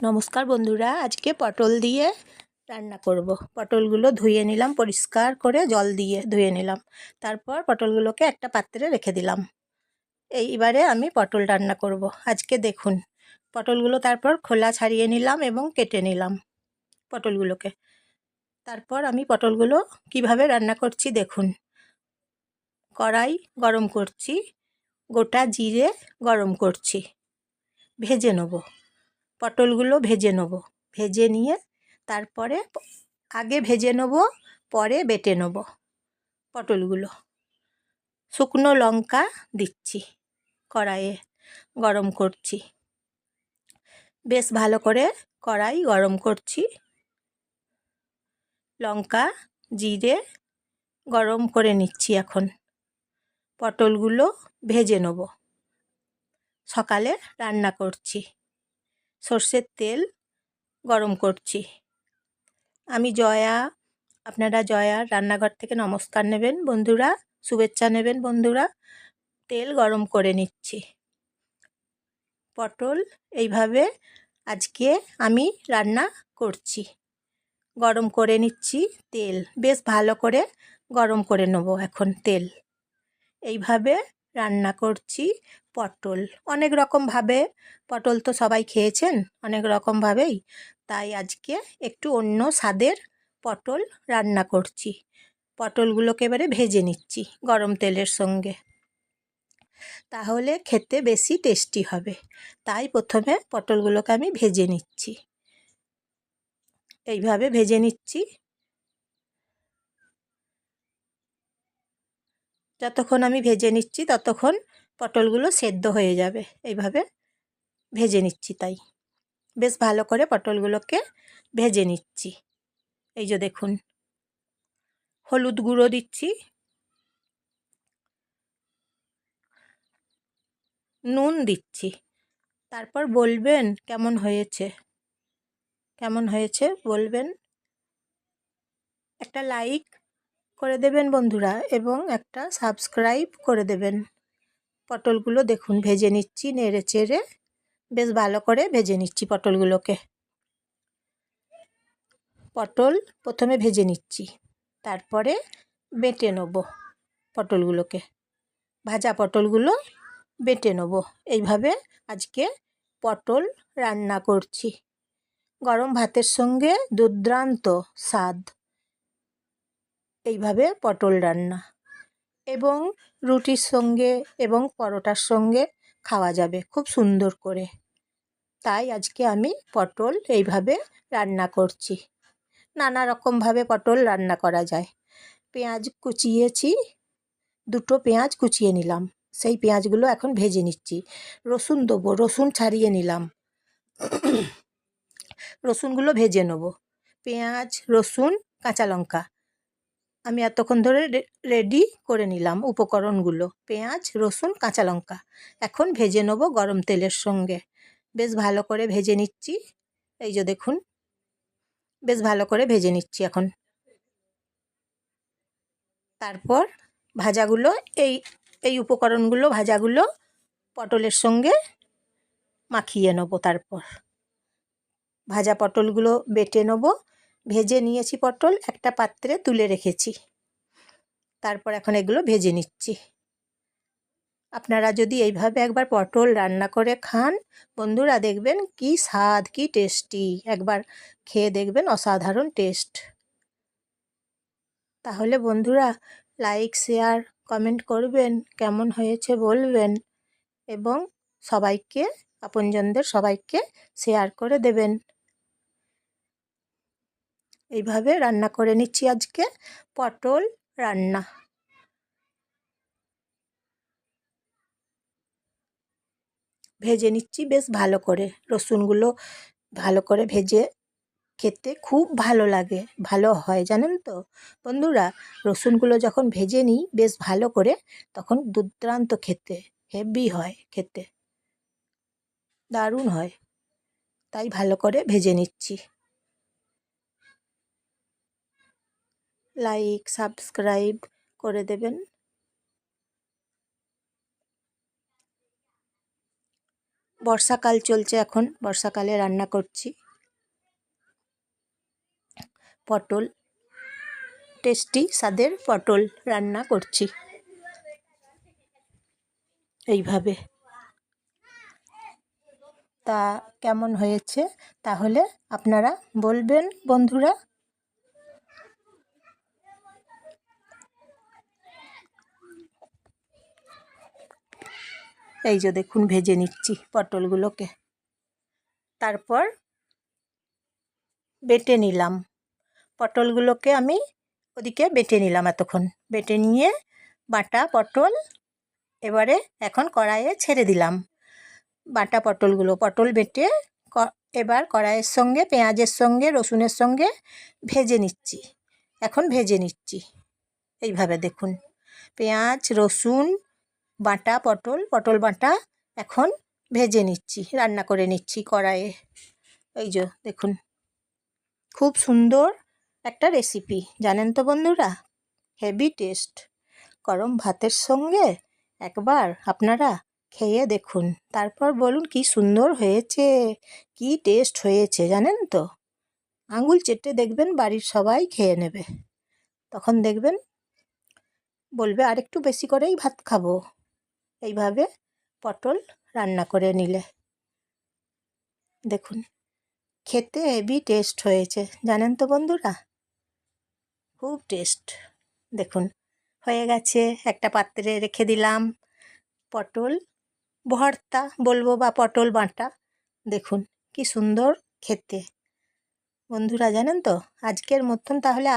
নমস্কার বন্ধুরা, আজকে পটল দিয়ে রান্না করব। পটলগুলো ধুয়ে নিলাম, পরিষ্কার করে জল দিয়ে ধুয়ে নিলাম। তারপর পটলগুলোকে একটা পাত্রে রেখে দিলাম। এইবারে আমি পটল রান্না করব। আজকে দেখুন, পটলগুলো তারপর খোলা ছাড়িয়ে নিলাম এবং কেটে নিলাম পটলগুলোকে। তারপর আমি পটলগুলো কীভাবে রান্না করছি দেখুন। কড়াই গরম করছি, গোটা জিরে গরম করছি। ভেজে নেব। পটলগুলো ভেজে নেব। ভেজে নিয়ে তারপরে আগে ভেজে নেব, পরে বেটে নেব পটলগুলো। শুকনো লঙ্কা দিচ্ছি, কড়াইয়ে গরম করছি। বেশ ভালো করে কড়াই গরম করছি। লঙ্কা জিরে গরম করে নিচ্ছি এখন। পটলগুলো ভেজে নেব। সকালে রান্না করছি। সর্ষের তেল গরম করছি। আমি জয়া, আপনারা জয়ার রান্নাঘর থেকে নমস্কার নেবেন বন্ধুরা, শুভেচ্ছা নেবেন বন্ধুরা, তেল গরম করে নিচ্ছি। পটল এইভাবে আজকে আমি রান্না করছি। গরম করে নিচ্ছি তেল, বেশ ভালো করে গরম করে নেব এখন তেল। এইভাবে রান্না করছি, পটল। অনেক রকমভাবে পটল তো সবাই খেয়েছেন, অনেক রকমভাবেই তাই আজকে একটু অন্য স্বাদের পটল রান্না করছি। পটলগুলোকে এবারে ভেজে নিচ্ছি গরম তেলের সঙ্গে। তাহলে খেতে বেশি টেস্টি হবে। তাই প্রথমে পটলগুলোকে আমি ভেজে নিচ্ছি। এইভাবে ভেজে নিচ্ছি। যতক্ষণ আমি ভেজে নিচ্ছি, ততক্ষণ পটলগুলো সেদ্ধ হয়ে যাবে। এইভাবে ভেজে নিচ্ছি তাই। বেশ ভালো করে পটলগুলোকে ভেজে নিচ্ছি। এই যে দেখুন, হলুদ গুঁড়ো দিচ্ছি। নুন দিচ্ছি। তারপর বলবেন কেমন হয়েছে? কেমন হয়েছে বলবেন? একটা লাইক করে দেবেন বন্ধুরা এবং একটা সাবস্ক্রাইব করে দেবেন। পটলগুলো দেখুন, ভেজে নিচ্ছি নেড়ে চেড়ে। বেশ ভালো করে ভেজে নিচ্ছি পটলগুলোকে। পটল প্রথমে ভেজে নিচ্ছি, তারপরে বেটে নেব পটলগুলোকে। ভাজা পটলগুলো বেটে নেব। এইভাবে আজকে পটল রান্না করছি। গরম ভাতের সঙ্গে দুর্দ্রান্ত স্বাদ। এইভাবে পটল রান্না এবং রুটির সঙ্গে এবং পরোটার সঙ্গে খাওয়া যাবে খুব সুন্দর করে। তাই আজকে আমি পটল এইভাবে রান্না করছি। নানা রকমভাবে পটল রান্না করা যায়। পেঁয়াজ কুচিয়েছি, দুটো পেঁয়াজ কুচিয়ে নিলাম। সেই পেঁয়াজগুলো এখন ভেজে নিচ্ছি। রসুন দেবো, রসুন ছাড়িয়ে নিলাম। রসুনগুলো ভেজে নেব। পেঁয়াজ, রসুন, কাঁচা লঙ্কা আমি এতক্ষণ ধরে রেডি করে নিলাম উপকরণগুলো। পেঁয়াজ, রসুন, কাঁচা লঙ্কা। এখন ভেজে নেব গরম তেলের সঙ্গে। বেশ ভালো করে ভেজে নিচ্ছি। এই যে দেখুন, বেশ ভালো করে ভেজে নিচ্ছি এখন। তারপর ভাজাগুলো, এই এই উপকরণগুলো ভাজাগুলো পটলের সঙ্গে মাখিয়ে নেব তারপর। ভাজা পটলগুলো বেটে নেব। ভেজে নিয়েছি পটল, একটা পাত্রে তুলে রেখেছি। তারপর এখন এগুলো ভেজে নিচ্ছি। আপনারা যদি এইভাবে একবার পটল রান্না করে খান, বন্ধুরা দেখবেন কি স্বাদ, কি টেস্টি। একবার খেয়ে দেখবেন অসাধারণ টেস্ট। তাহলে বন্ধুরা, লাইক, শেয়ার, কমেন্ট করবেন, কেমন হয়েছে বলবেন এবং সবাইকে, আপনজনদের সবাইকে শেয়ার করে দেবেন। এইভাবে রান্না করে নিচ্ছি আজকে। পটল রান্না। ভেজে নিচ্ছি বেশ ভালো করে। রসুনগুলো ভালো করে ভেজে খেতে খুব ভালো লাগে। ভালো হয়, জানেন তো? বন্ধুরা, রসুনগুলো যখন ভেজে নিই বেশ ভালো করে, তখন দুর্দান্ত খেতে, হেভি হয় খেতে। দারুণ হয়। তাই ভালো করে ভেজে নিচ্ছি। লাইক সাবস্ক্রাইব করে দেবেন। বর্ষাকাল চলছে এখন, বর্ষাকালে রান্না করছি। পটল, টেস্টি স্বাদের পটল রান্না করছি। এইভাবে। তা কেমন হয়েছে? তাহলে আপনারা বলবেন, বন্ধুরা। এই যে দেখুন, ভেজে নিচ্ছি পটলগুলোকে। তারপর বেটে নিলাম। পটলগুলোকে আমি ওদিকে বেটে নিলাম এতক্ষণ। বেটে নিয়ে বাটা পটল এবারে এখন কড়াইয়ে ছেড়ে দিলাম। বাটা পটলগুলো, পটল বেটে এবার কড়াইয়ের সঙ্গে, পেঁয়াজের সঙ্গে, রসুনের সঙ্গে ভেজে নিচ্ছি। এখন ভেজে নিচ্ছি। এইভাবে দেখুন। পেঁয়াজ, রসুন বাটা, পটল পটল বাটা এখন ভেজে নিচ্ছি, রান্না করে নিচ্ছি কড়াইয়ে। এই যে, দেখুন, খুব সুন্দর একটা রেসিপি জানেন তো বন্ধুরা? হেভি টেস্ট গরম ভাতের সঙ্গে একবার আপনারা খেয়ে দেখুন। তারপর বলুন কি সুন্দর হয়েছে, কি টেস্ট হয়েছে, জানেন তো? আঙুল চেটে দেখবেন বাড়ির সবাই খেয়ে নেবে। তখন দেখবেন, বলবে, আরেকটু বেশি করেই ভাত খাব। এইভাবে পটল রান্না করে নিলে। দেখুন, খেতে হেভি টেস্ট হয়েছে। জানেন তো বন্ধুরা? খুব টেস্ট দেখুন, হয়ে গেছে। একটা পাত্রে রেখে দিলাম পটল, ভর্তা বলব বা পটল বাটা। দেখুন, কি সুন্দর খেতে। বন্ধুরা, জানেন তো? আজকের মতন তাহলে